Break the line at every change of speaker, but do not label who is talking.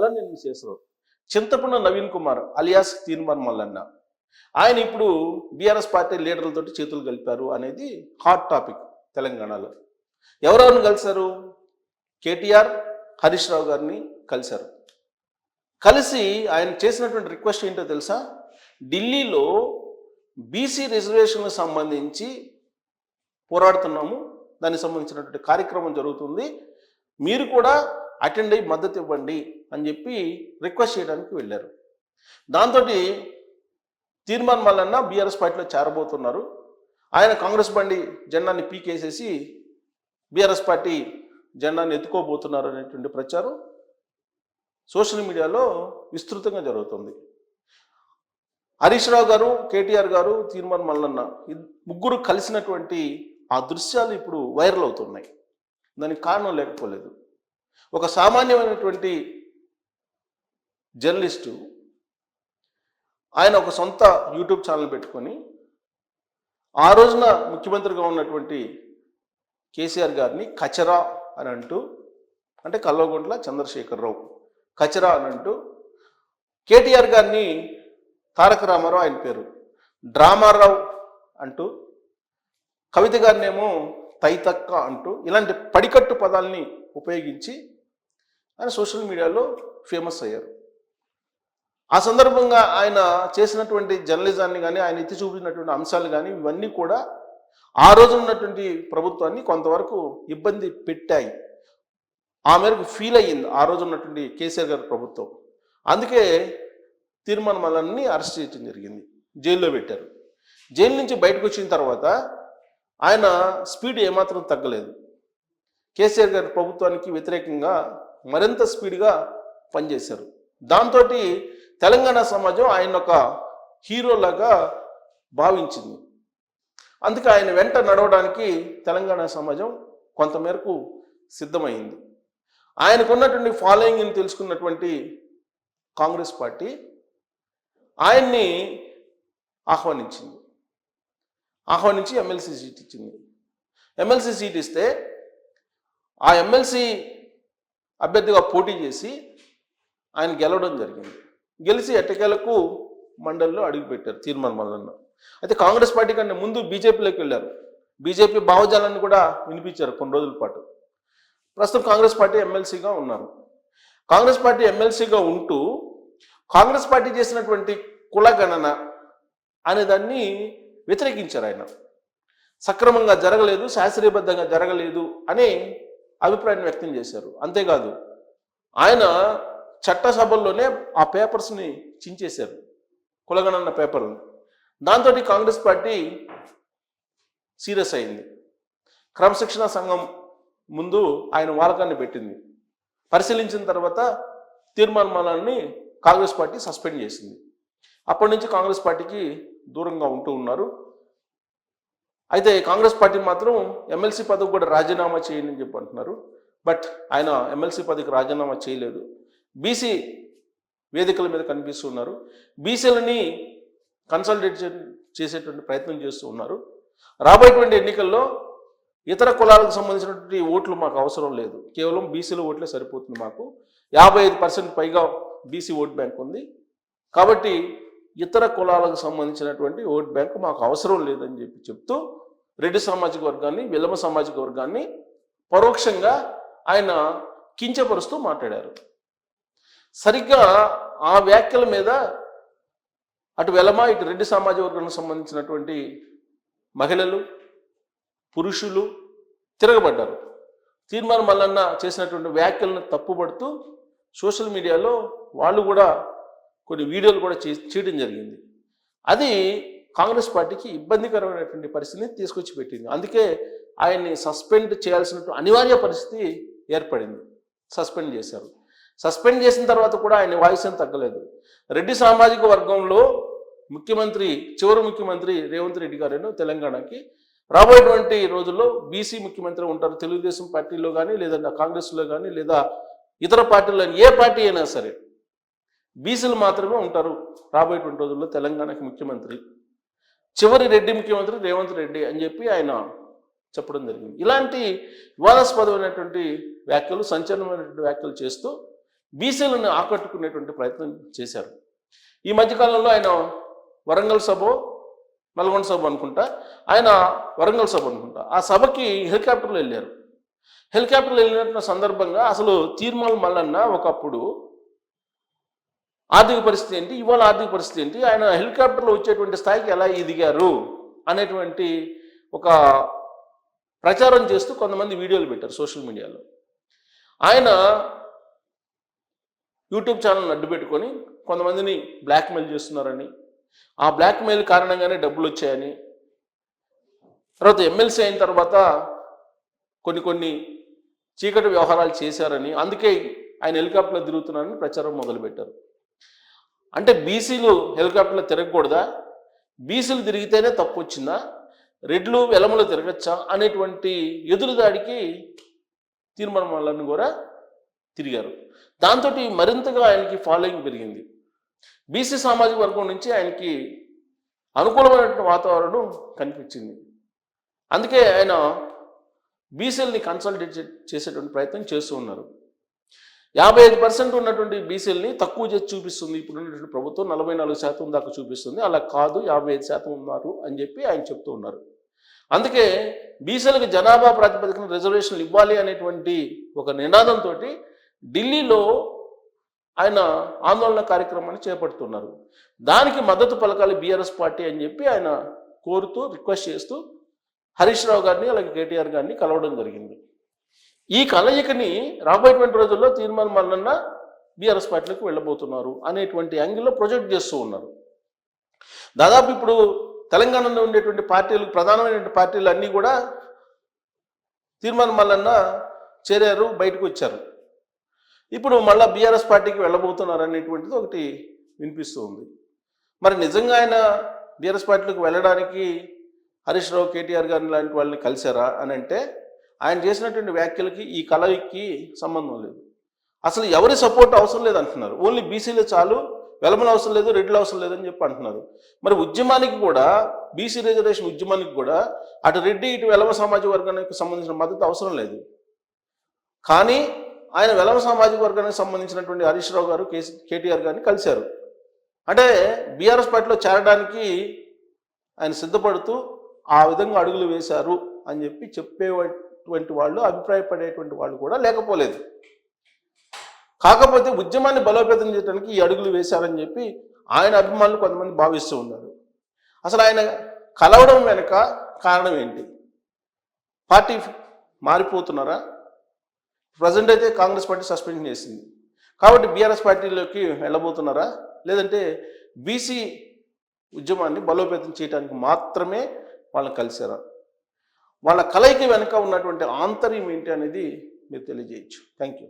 అలా నేను చేసారు చింతపండు నవీన్ కుమార్ అలియాస్ తీర్మాన్ మల్లన్న. ఆయన ఇప్పుడు బీఆర్ఎస్ పార్టీ లీడర్లతో చేతులు కలిపారు అనేది హాట్ టాపిక్ తెలంగాణలో. ఎవరెవరిని కలిశారు? కేటీఆర్ హరీష్ రావు గారిని కలిశారు. కలిసి ఆయన చేసినటువంటి రిక్వెస్ట్ ఏంటో తెలుసా? ఢిల్లీలో బీసీ రిజర్వేషన్లకు సంబంధించి పోరాడుతున్నాము. దానికి సంబంధించినటువంటి కార్యక్రమం జరుగుతుంది. మీరు కూడా అటెండ్ అయ్యి మద్దతు ఇవ్వండి అని చెప్పి రిక్వెస్ట్ చేయడానికి వెళ్ళారు. దాంతో తీర్మాన్ మల్లన్న బీఆర్ఎస్ పార్టీలో చేరబోతున్నారు. ఆయన కాంగ్రెస్ బండి జెండాన్ని పీకేసేసి బీఆర్ఎస్ పార్టీ జెండాన్ని ఎత్తుకోబోతున్నారు అనేటువంటి ప్రచారం సోషల్ మీడియాలో విస్తృతంగా జరుగుతుంది. హరీష్ రావు గారు కేటీఆర్ గారు తీర్మాన్ మల్లన్న ముగ్గురు కలిసినటువంటి ఆ దృశ్యాలు ఇప్పుడు వైరల్ అవుతున్నాయి. దానికి కారణం లేకపోలేదు. ఒక సామాన్యమైనటువంటి జర్నలిస్టు ఆయన ఒక సొంత యూట్యూబ్ ఛానల్ పెట్టుకొని ఆ రోజున ముఖ్యమంత్రిగా ఉన్నటువంటి కేసీఆర్ గారిని కచరా అని అంటూ అంటే కల్వగుంట్ల చంద్రశేఖరరావు కచరా అని అంటూ కేటీఆర్ గారిని తారక రామారావు ఆయన పేరు డ్రామారావు అంటూ కవిత గారినేమో తైతక్క అంటూ ఇలాంటి పడికట్టు పదాలని ఉపయోగించి ఆయన సోషల్ మీడియాలో ఫేమస్ అయ్యారు. ఆ సందర్భంగా ఆయన చేసినటువంటి జర్నలిజాన్ని కానీ ఆయన ఎత్తి చూపినటువంటి అంశాలు కానీ ఇవన్నీ కూడా ఆ రోజు ఉన్నటువంటి ప్రభుత్వాన్ని కొంతవరకు ఇబ్బంది పెట్టాయి. ఆ మేరకు ఫీల్ అయ్యింది ఆ రోజు ఉన్నటువంటి కేసీఆర్ గారి ప్రభుత్వం. అందుకే తీర్మానం మల్లన్ని అరెస్ట్ చేయడం జరిగింది. జైల్లో పెట్టారు. జైలు నుంచి బయటకు వచ్చిన తర్వాత ఆయన స్పీడ్ ఏమాత్రం తగ్గలేదు. కేసీఆర్ గారి ప్రభుత్వానికి వ్యతిరేకంగా మరింత స్పీడ్గా పనిచేశారు. దాంతో తెలంగాణ సమాజం ఆయన ఒక హీరోలాగా భావించింది. అందుకే ఆయన వెంట నడవడానికి తెలంగాణ సమాజం కొంతమేరకు సిద్ధమైంది. ఆయనకున్నటువంటి ఫాలోయింగ్ని తెలుసుకున్నటువంటి కాంగ్రెస్ పార్టీ ఆయన్ని ఆహ్వానించింది. ఆహ్వానించి ఎమ్మెల్సీ సీట్ ఇచ్చింది. ఎమ్మెల్సీ సీట్ ఇస్తే ఆ ఎమ్మెల్సీ అభ్యర్థిగా పోటీ చేసి ఆయన గెలవడం జరిగింది. గెలిచి ఎట్టకేలకు మండలిలో అడుగుపెట్టారు తీర్మాన మల్లన్న అయితే కాంగ్రెస్ పార్టీ కంటే ముందు బీజేపీలోకి వెళ్ళారు. బీజేపీ భావజాలాన్ని కూడా వినిపించారు కొన్ని రోజుల పాటు. ప్రస్తుతం కాంగ్రెస్ పార్టీ ఎమ్మెల్సీగా ఉన్నారు. కాంగ్రెస్ పార్టీ ఎమ్మెల్సీగా ఉంటూ కాంగ్రెస్ పార్టీ చేసినటువంటి కులగణన అనే దాన్ని వ్యతిరేకించారు ఆయన. సక్రమంగా జరగలేదు శాస్త్రీయబద్ధంగా జరగలేదు అని అభిప్రాయం వ్యక్తం చేశారు. అంతేకాదు ఆయన చట్టసభల్లోనే ఆ పేపర్స్ని చించేశారు. కులగణన్న పేపర్. దాంతో కాంగ్రెస్ పార్టీ సీరియస్ అయింది. క్రమశిక్షణ సంఘం ముందు ఆయన వాలకాన్ని పెట్టింది. పరిశీలించిన తర్వాత తీర్మానాలని కాంగ్రెస్ పార్టీ సస్పెండ్ చేసింది. అప్పటి నుంచి కాంగ్రెస్ పార్టీకి దూరంగా ఉంటూ ఉన్నారు. అయితే కాంగ్రెస్ పార్టీ మాత్రం ఎమ్మెల్సీ పదవి కూడా రాజీనామా చేయండి అని చెప్పి అంటున్నారు. బట్ ఆయన ఎమ్మెల్సీ పదవికి రాజీనామా చేయలేదు. బీసీ వేదికల మీద కనిపిస్తున్నారు బీసీలని కన్సల్టేట్ చేసేటువంటి ప్రయత్నం చేస్తూ ఉన్నారు. రాబోయేటువంటి ఎన్నికల్లో ఇతర కులాలకు సంబంధించినటువంటి ఓట్లు మాకు అవసరం లేదు. కేవలం బీసీల ఓట్లే సరిపోతుంది మాకు. యాభై ఐదు పర్సెంట్ పైగా బీసీ ఓట్ బ్యాంక్ ఉంది. కాబట్టి ఇతర కులాలకు సంబంధించినటువంటి ఓట్ బ్యాంక్ మాకు అవసరం లేదని చెప్పి చెప్తూ రెడ్డి సామాజిక వర్గాన్ని విలమ సామాజిక వర్గాన్ని పరోక్షంగా ఆయన కించపరుస్తూ మాట్లాడారు. సరిగ్గా ఆ వ్యాఖ్యల మీద అటు వెలమ ఇటు రెడ్డి సామాజిక వర్గానికి సంబంధించినటువంటి మహిళలు పురుషులు తిరగబడ్డారు. తీర్మానం మల్లన్న చేసినటువంటి వ్యాఖ్యలను తప్పుపడుతూ సోషల్ మీడియాలో వాళ్ళు కూడా కొన్ని వీడియోలు కూడా చేయడం జరిగింది. అది కాంగ్రెస్ పార్టీకి ఇబ్బందికరమైనటువంటి పరిస్థితిని తీసుకొచ్చి పెట్టింది. అందుకే ఆయన్ని సస్పెండ్ చేయాల్సినటువంటి అనివార్య పరిస్థితి ఏర్పడింది. సస్పెండ్ చేశారు. సస్పెండ్ చేసిన తర్వాత కూడా ఆయన వాయిస్ ఏం తగ్గలేదు. రెడ్డి సామాజిక వర్గంలో ముఖ్యమంత్రి చివరి ముఖ్యమంత్రి రేవంత్ రెడ్డి గారేనో తెలంగాణకి. రాబోయేటువంటి రోజుల్లో బీసీ ముఖ్యమంత్రి ఉంటారు. తెలుగుదేశం పార్టీలో కానీ లేదా కాంగ్రెస్లో కానీ లేదా ఇతర పార్టీలో ఏ పార్టీ అయినా సరే బీసీలు మాత్రమే ఉంటారు రాబోయేటువంటి రోజుల్లో తెలంగాణకి ముఖ్యమంత్రి. చివరి రెడ్డి ముఖ్యమంత్రి రేవంత్ రెడ్డి అని చెప్పి ఆయన చెప్పడం జరిగింది. ఇలాంటి వివాదాస్పదమైనటువంటి వ్యాఖ్యలు సంచలనమైనటువంటి వ్యాఖ్యలు చేస్తూ బీసీలను ఆకట్టుకునేటువంటి ప్రయత్నం చేశారు. ఈ మధ్యకాలంలో ఆయన వరంగల్ సభ నల్గొండ సభ అనుకుంటా ఆయన వరంగల్ సభ అనుకుంటా. ఆ సభకి హెలికాప్టర్లో వెళ్ళారు. హెలికాప్టర్లో వెళ్ళినటువంటి సందర్భంగా అసలు తీర్మాల్ మల్లన్న ఒకప్పుడు ఆర్థిక పరిస్థితి ఏంటి? ఇవాళ ఆర్థిక పరిస్థితి ఏంటి? ఆయన హెలికాప్టర్లో వచ్చేటువంటి స్థాయికి ఎలా ఎదిగారు? అనేటువంటి ఒక ప్రచారం చేస్తూ కొంతమంది వీడియోలు పెట్టారు సోషల్ మీడియాలో. ఆయన యూట్యూబ్ ఛానల్ అడ్డు పెట్టుకొని కొంతమందిని బ్లాక్మెయిల్ చేస్తున్నారని ఆ బ్లాక్మెయిల్ కారణంగానే డబ్బులు వచ్చాయని తర్వాత ఎమ్మెల్సీ అయిన తర్వాత కొన్ని కొన్ని చీకటి వ్యవహారాలు చేశారని అందుకే ఆయన హెలికాప్టర్లో తిరుగుతున్నారని ప్రచారం మొదలుపెట్టారు. అంటే బీసీలు హెలికాప్టర్లో తిరగకూడదా? బీసీలు తిరిగితేనే తప్పు వచ్చిందా? రెడ్లు వెలములు తిరగచ్చా? అనేటువంటి ఎదురుదాడికి తీర్మానం వాళ్ళని కూడా తిరిగారు. దాంతో మరింతగా ఆయనకి ఫాలోయింగ్ పెరిగింది. బీసీ సామాజిక వర్గం నుంచి ఆయనకి అనుకూలమైనటువంటి వాతావరణం కనిపించింది. అందుకే ఆయన బీసీలని కన్సల్టేట్ చేసేటువంటి ప్రయత్నం చేస్తూ ఉన్నారు. యాభై ఐదు పర్సెంట్ ఉన్నటువంటి బీసీలని తక్కువ చేసి చూపిస్తుంది. ఇప్పుడు ఉన్నటువంటి ప్రభుత్వం నలభై నాలుగు శాతం దాకా చూపిస్తుంది. అలా కాదు యాభై ఐదు శాతం ఉన్నారు అని చెప్పి ఆయన చెప్తూ ఉన్నారు. అందుకే బీసీలకు జనాభా ప్రాతిపదికన రిజర్వేషన్లు ఇవ్వాలి అనేటువంటి ఒక నినాదంతో ఢిల్లీలో ఆయన ఆందోళన కార్యక్రమాన్ని చేపడుతున్నారు. దానికి మద్దతు పలకాలి బీఆర్ఎస్ పార్టీ అని చెప్పి ఆయన కోరుతూ రిక్వెస్ట్ చేస్తూ హరీష్ రావు గారిని అలాగే కేటీఆర్ గారిని కలవడం జరిగింది. ఈ కలయికని రాబోయేటువంటి రోజుల్లో తీర్మానం మల్లన్న బీఆర్ఎస్ పార్టీలకు వెళ్ళబోతున్నారు అనేటువంటి యాంగిల్లో ప్రొజెక్ట్ చేస్తూ ఉన్నారు. దాదాపు ఇప్పుడు తెలంగాణలో ఉండేటువంటి పార్టీలు ప్రధానమైనటువంటి పార్టీలు అన్నీ కూడా తీర్మానం మల్లన్న చేరారు బయటకు వచ్చారు. ఇప్పుడు మళ్ళా బీఆర్ఎస్ పార్టీకి వెళ్ళబోతున్నారు అనేటువంటిది ఒకటి వినిపిస్తూ ఉంది. మరి నిజంగా ఆయన బీఆర్ఎస్ పార్టీలకు వెళ్ళడానికి హరీష్ రావు కేటీఆర్ గారిని లాంటి వాళ్ళని కలిశారా అని అంటే ఆయన చేసినటువంటి వ్యాఖ్యలకి ఈ కలయికి సంబంధం లేదు. అసలు ఎవరి సపోర్ట్ అవసరం లేదు అంటున్నారు. ఓన్లీ బీసీలే చాలు వెలమల అవసరం లేదు రెడ్లు అవసరం లేదని చెప్పి అంటున్నారు. మరి ఉద్యమానికి కూడా బీసీ రిజర్వేషన్ ఉద్యమానికి కూడా అటు రెడ్డి ఇటు వెలమ సామాజిక వర్గానికి సంబంధించిన మద్దతు అవసరం లేదు. కానీ ఆయన వెలమ సామాజిక వర్గానికి సంబంధించినటువంటి హరీష్ రావు గారు కేసీ కేటీఆర్ గారిని కలిశారు. అంటే బీఆర్ఎస్ పార్టీలో చేరడానికి ఆయన సిద్ధపడుతూ ఆ విధంగా అడుగులు వేశారు అని చెప్పి వంటి వాళ్ళు అభిప్రాయపడేటువంటి వాళ్ళు కూడా లేకపోలేదు. కాకపోతే ఉద్యమాన్ని బలోపేతం చేయడానికి ఈ అడుగులు వేశారని చెప్పి ఆయన అభిమానులు కొంతమంది భావిస్తూ ఉన్నారు. అసలు ఆయన కలవడం వెనుక కారణం ఏంటి? పార్టీ మారిపోతున్నారా? ప్రజెంట్ అయితే కాంగ్రెస్ పార్టీ సస్పెండ్ చేసింది. కాబట్టి బీఆర్ఎస్ పార్టీలోకి వెళ్ళబోతున్నారా? లేదంటే బీసీ ఉద్యమాన్ని బలోపేతం చేయడానికి మాత్రమే వాళ్ళని కలిశారా? వాళ్ళ కలయిక వెనుక ఉన్నటువంటి ఆంతర్యం ఏంటి అనేది మీరు తెలియజేయచ్చు. Thank you